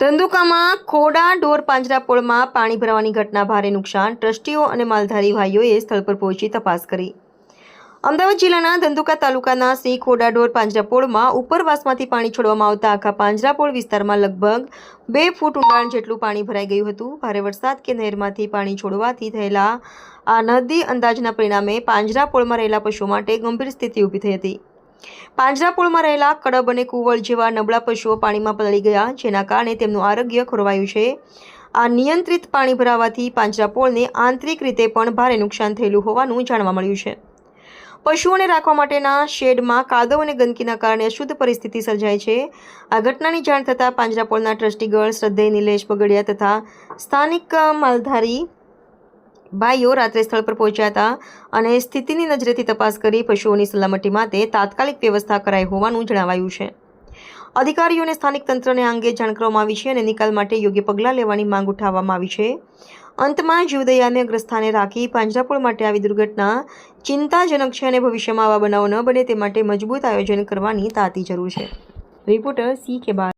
ધંધુકામાં ખોડા ઢોર પાંજરાપોળમાં પાણી ભરાવાની ઘટના ભારે નુકસાન, ટ્રસ્ટીઓ અને માલધારી ભાઈઓએ સ્થળ પર પહોંચી તપાસ કરી. અમદાવાદ જિલ્લાના ધંધુકા તાલુકાના સિંહ ખોડા ઢોર પાંજરાપોળમાં ઉપરવાસમાંથી પાણી છોડવામાં આવતા આખા પાંજરાપોળ વિસ્તારમાં લગભગ બે ફૂટ ઊંડાણ જેટલું પાણી ભરાઈ ગયું હતું. ભારે વરસાદ કે નહેરમાંથી પાણી છોડવાથી થયેલા આ નદી અંદાજના પરિણામે પાંજરાપોળમાં રહેલા પશુઓ માટે ગંભીર સ્થિતિ ઊભી થઈ હતી. પાંજરાપોળમાં રહેલા કડબ અને કુવળ જેવા નબળા પશુઓ પાણીમાં પલળી ગયા, જેના કારણે તેમનું આરોગ્ય ખોરવાયું છે. આ નિયંત્રિત પાણી ભરાવાથી પાંજરાપોળને આંતરિક રીતે પણ ભારે નુકસાન થયેલું હોવાનું જાણવા મળ્યું છે. પશુઓને રાખવા માટેના શેડમાં કાદવ અને ગંદકીના કારણે અશુદ્ધ પરિસ્થિતિ સર્જાય છે. આ ઘટનાની જાણ થતાં પાંજરાપોળના ટ્રસ્ટીગળ શ્રદ્ધેય નિલેશ બગડિયા તથા સ્થાનિક માલધારી ભાઈઓ રાત્રે સ્થળ પર પહોંચ્યા હતા અને સ્થિતિની નજરેથી તપાસ કરી પશુઓની સલામતી માટે તાત્કાલિક વ્યવસ્થા કરાઈ હોવાનું જણાવાયું છે. અધિકારીઓને સ્થાનિક તંત્રને અંગે જાણ કરવામાં આવી છે અને નિકાલ માટે યોગ્ય પગલાં લેવાની માંગ ઉઠાવવામાં આવી છે. અંતમાં જીવદયાને અગ્રસ્થાને રાખી પાંજરાપોળ માટે આવી દુર્ઘટના ચિંતાજનક છે અને ભવિષ્યમાં આવા બનાવો ન બને તે માટે મજબૂત આયોજન કરવાની તાતી જરૂર છે. રિપોર્ટર સી કે બાર